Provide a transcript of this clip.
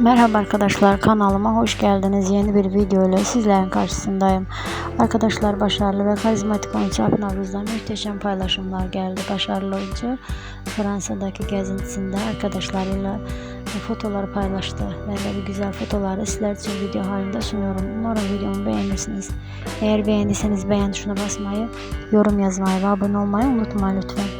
Merhaba arkadaşlar kanalıma hoş geldiniz. Yeni bir video ile sizlerin karşısındayım. Arkadaşlar başarılı ve karizmatik oyuncu Akın Aruz'dan muhteşem paylaşımlar geldi. Başarılı oyuncu Fransa'daki gezintisinde arkadaşlarıyla fotoğraflar paylaştı. Ben de bu güzel fotoğrafları sizler için video halinde sunuyorum. Umarım videomu beğenirsiniz. Eğer beğendiyseniz beğen tuşuna basmayı, yorum yazmayı ve abone olmayı unutmayın lütfen.